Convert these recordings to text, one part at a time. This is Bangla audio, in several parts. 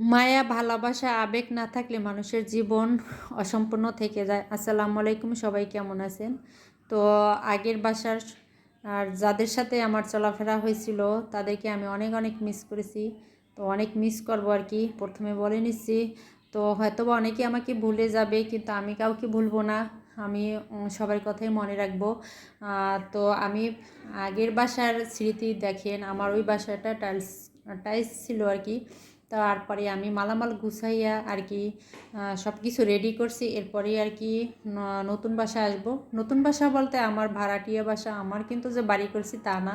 মায়া, ভালোবাসা, আবেগ না থাকলে মানুষের জীবন অসম্পূর্ণ থেকে যায়। আসসালামু আলাইকুম, সবাই কেমন আছেন? তো আগের বাসার আর যাদের সাথে আমার চলাফেরা হয়েছিল, তাদেরকে আমি অনেক অনেক মিস করেছি। তো অনেক মিস করব আর কি, প্রথমে বলে নিচ্ছি। তো হয়তো বা অনেকে আমাকে ভুলে যাবে, কিন্তু আমি কাউকে ভুলবো না। আমি সবার কথাই মনে রাখব। তো আমি আগের বাসার স্মৃতি দেখেন, আমার ওই বাসাটা টাইলস টাইলস ছিল আর কি। তারপরে আমি মালামাল গুছাইয়া আর কি সব কিছু রেডি করছি। এরপরেই আর কি নতুন বাসা আসব। নতুন বাসা বলতে আমার ভাড়াটিয়া বাসা, আমার কিন্তু যে বাড়ি করছি তা না।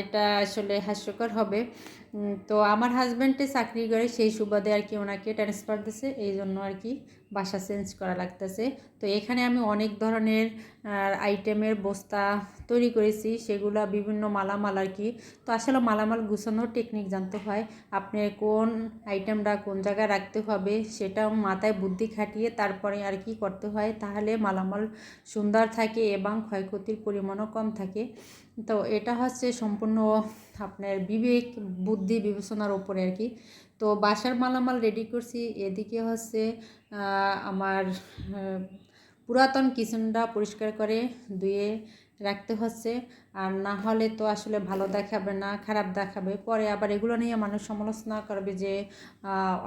এটা আসলে হাস্যকর হবে। তো আমার হাজব্যান্ডে চাকরি করে, সেই সুবাদে আর কি ওনাকে ট্রান্সফার দিছে, এই জন্য আর কি বাসা চেঞ্জ করা লাগতেছে। তো এখানে আমি অনেক ধরনের আইটেমের বস্তা তৈরি করেছি, সেগুলা বিভিন্ন মালামাল আর কি। তো আসলে মালামাল গুছানোর টেকনিক জানতে হয়, আপনি কোন আইটেমটা কোন জায়গায় রাখতে হবে সেটা মাথায় বুদ্ধি খাটিয়ে তারপরে আর কি করতে হয়, তাহলে মালামাল সুন্দর থাকে এবং ক্ষয়ক্ষতির পরিমাণও কম থাকে। তো এটা হচ্ছে সম্পূর্ণ আপনার বিবেক, বুদ্ধি বিবেচনার ওপরে আর কি। তো বাসার মালামাল রেডি করছি। এদিকে হচ্ছে আমার পুরাতন কিচেনটা পরিষ্কার করে ধুয়ে রাখতে হচ্ছে। আর না হলে তো আসলে ভালো দেখাবে না, খারাপ দেখাবে। পরে আবার এগুলো নিয়ে মানুষ সমালোচনা করবে যে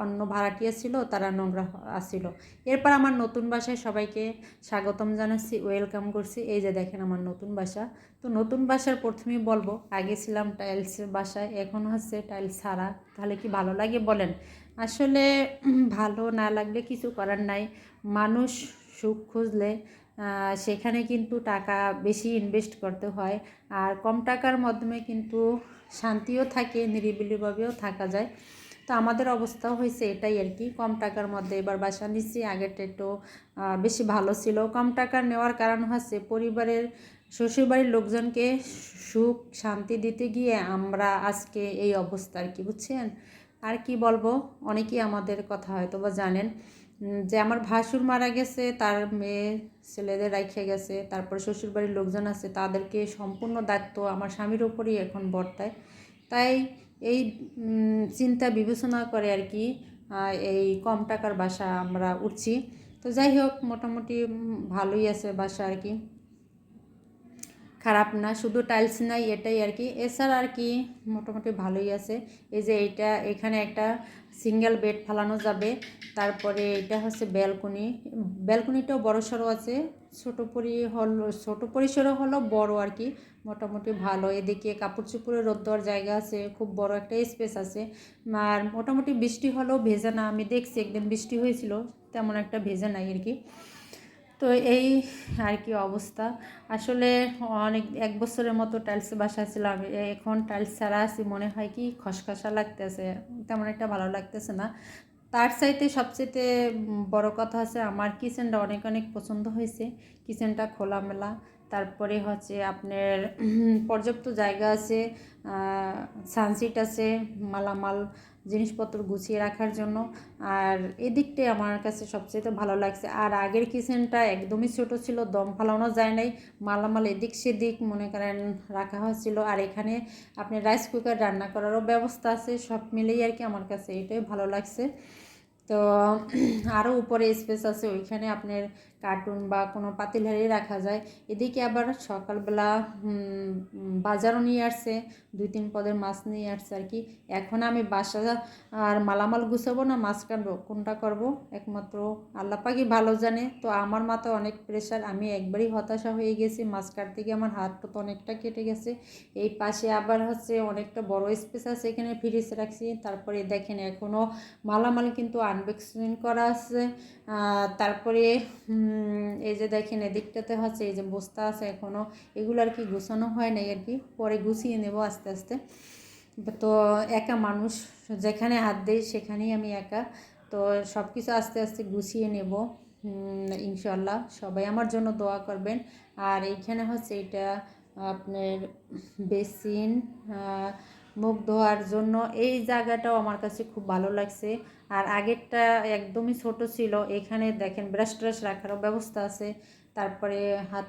অন্য ভাড়াটিয়া ছিল, তারা নোংরা আসছিল এরপর আমার নতুন বাসায় সবাইকে স্বাগতম জানাচ্ছি, ওয়েলকাম করছি। এই যে দেখেন আমার নতুন বাসা। তো নতুন বাসার প্রথমেই বলব, আগে ছিলাম টাইলসের বাসায়, এখন হচ্ছে টাইলস ছাড়া। তাহলে কি ভালো লাগে বলেন? আসলে ভালো না লাগলে কিছু করার নাই। মানুষ সুখ খুঁজলে সেখানে কিন্তু টাকা বেশি ইনভেস্ট করতে হয়। আর কম টাকার মাধ্যমে কিন্তু শান্তিও থাকে, নিরিবিলিভাবেও থাকা যায়। তো আমাদের অবস্থাও হয়েছে এটাই আর কি। কম টাকার মধ্যে এবার বাসা নিচ্ছি আগেরটা একটু বেশি ভালো ছিল। কম টাকা নেওয়ার কারণ হচ্ছে পরিবারের, শ্বশুরবাড়ির লোকজনকে সুখ, শান্তি দিতে গিয়ে আমরা আজকে এই অবস্থা আর কি, বুঝছেন? আর কি বলব? অনেকেই আমাদের কথা হয়তো বা জানেন যে আমার ভাসুর মারা গেছে, তার মেয়ে ছেলেদের রাইখে গেছে, তারপরে শ্বশুরবাড়ির লোকজন আছে, তাদেরকে সম্পূর্ণ দায়িত্ব আমার স্বামীর ওপরই এখন বর্তায়। তাই এই চিন্তা বিবেচনা করে আর কি এই কম টাকার বাসা আমরা উঠছি। তো যাই হোক, মোটামুটি ভালোই আছে বাসা আর কি। খারাপ না, শুধু টাইলস নাই, এটাই আর কি। এছাড়া আর কি মোটামুটি ভালোই আছে। এই যে এইটা, এখানে একটা সিঙ্গেল বেড ফালানো যাবে। তারপরে এটা হচ্ছে ব্যালকনি ব্যালকনিটাও বড় সড়ো আছে। ছোট পরি হলো, ছোট পরিসরও হলো বড় আর কি। মোটামুটি ভালো। এদিকে কাপড় চোপড়ে রোদ দেওয়ার জায়গা আছে। খুব বড় একটা স্পেস আছে। আর মোটামুটি বৃষ্টি হলেও ভেজা না। আমি দেখছি একদিন বৃষ্টি হয়েছিল, তেমন একটা ভেজা নাই আর কি। তো এই আর কি অবস্থা। আসলে অনেক, এক বছরের মতো টাইলস বাসা ছিলাম। এখন টাইলস ছাড়া আছি, মনে হয় কি খসখসা লাগতেছে। তেমন একটা ভালো লাগতেছে না। তার চাইতে সবচেয়ে বড় কথা আছে আমার কিচেনটা অনেক অনেক পছন্দ হয়েছে। কিচেনটা খোলামেলা। তারপরে হচ্ছে আপনার পর্যাপ্ত জায়গা আছে সানসিট আছে, মালামাল, জিনিসপত্র গুছিয়ে রাখার জন্য। আর এদিকটাই আমার কাছে সবচেয়ে ভালো লাগছে। আর আগের কিচেনটা একদমই ছোট ছিল, দম ফালানো যায় নাই, মালামাল এদিক সেদিক মনে করেন রাখা হয়েছিল আর এখানে আপনি রাইস কুকার রান্না করারও ব্যবস্থা আছে, সব মিলেই আর কি আমার কাছে এটাই ভালো লাগছে। তো, আরও উপরে স্পেস আছে, ওইখানে আপনার কার্টুন বা কোনো পাতিলহারি রাখা যায়। এদিকে আবার সকালবেলা বাজারও নিয়ে আসছে, দুই তিন পদের মাছ নিয়ে আসছে আর কি। এখন আমি বাসা আর মালামাল গুছাবো না, মাছ কাটবো। কোনটা করব? একমাত্র আল্লাহ পাকি ভালো জানে। তো আমার মাথায় অনেক প্রেশার আমি একবারই হতাশা হয়ে গেছি, মাছ কাটতে গিয়ে আমার হাতটা তো অনেকটা কেটে গেছে। এই পাশে আবার হচ্ছে অনেকটা বড় স্পেস আছে, এখানে ফ্রিজ রাখছি। তারপরে দেখেন এখনও মালামাল কিন্তু আনবক্সিং করা আছে। তারপরে এই যে দেখেন, এদিকটাতে হচ্ছে এই যে বস্তা আছে এখনও এগুলো আর কি গুছানো হয় নাই আর কি। পরে গুছিয়ে নেব আস্তে আস্তে। তো একা মানুষ, যেখানে হাত দেই সেখানেই আমি একা। তো সব কিছু আস্তে আস্তে গুছিয়ে নেব ইনশাল্লাহ সবাই আমার জন্য দোয়া করবেন। আর এইখানে হচ্ছে এটা আপনার বেসিন মুখ ধোয়ার জন্য। এই জায়গাটাও আমার কাছে খুব ভালো লাগছে। আর আগেরটা একদমই ছোট ছিল। এখানে দেখেন ব্রাশ ট্রাশ রাখারও ব্যবস্থা আছে। তারপরে হাত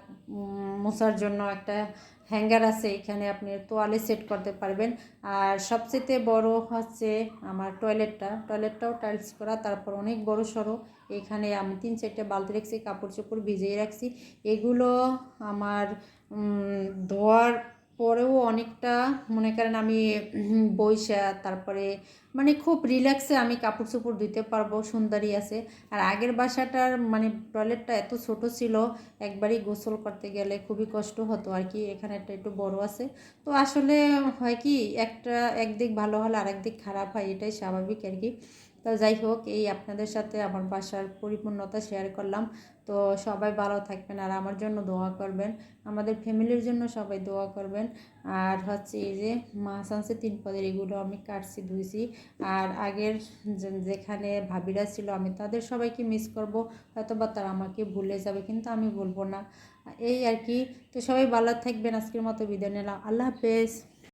মোছার জন্য একটা হ্যাঙ্গার আছে। এখানে আপনি তোয়ালে সেট করতে পারবেন। আর সবচেয়ে বড় হচ্ছে আমার টয়লেটটা টয়লেটটাও টাইলস করা। তারপর অনেক বড় সড়ো। এখানে আমি তিন চারটে বালতি রাখছি, কাপড় চোপড় ভিজিয়ে রাখছি। এগুলো আমার ধোয়ার পরেও অনেকটা মনে করেন আমি বইসা, তারপরে মানে খুব রিল্যাক্সে আমি কাপড় চোপড় ধুতে পারব, সুন্দরী আছে। আর আগের বাসাটার মানে টয়লেটটা এত ছোট ছিল, একবারই গোসল করতে গেলে খুবই কষ্ট হতো আর কি, এখানে একটা একটু বড় আছে। তো আসলে হয় কি, একটা একদিক ভালো হলে আরেক দিক খারাপ হয়, এটাই স্বাভাবিক আর কি। তো যাই হোক, এই আপনাদের সাথে আমার বাসার পরিপূর্ণতা শেয়ার করলাম। তো সবাই ভালো থাকবেন আর আমার জন্য দোয়া করবেন। আমাদের ফ্যামিলির জন্য সবাই দোয়া করবেন। আর হচ্ছে এই যে মাছ আনছে, তিন পদের এগুলো আমি কাটছি, ধুইছি। আর আগের যেখানে ভাবিরা ছিল, আমি তাদের সবাইকে মিস করব। হয়তো বা তারা আমাকে ভুলে যাবে, কিন্তু আমি বলব না। এই আর কি। তো সবাই ভালো থাকবেন। আজকের মতো বিদায় নিলাম। আল্লাহ হাফেজ।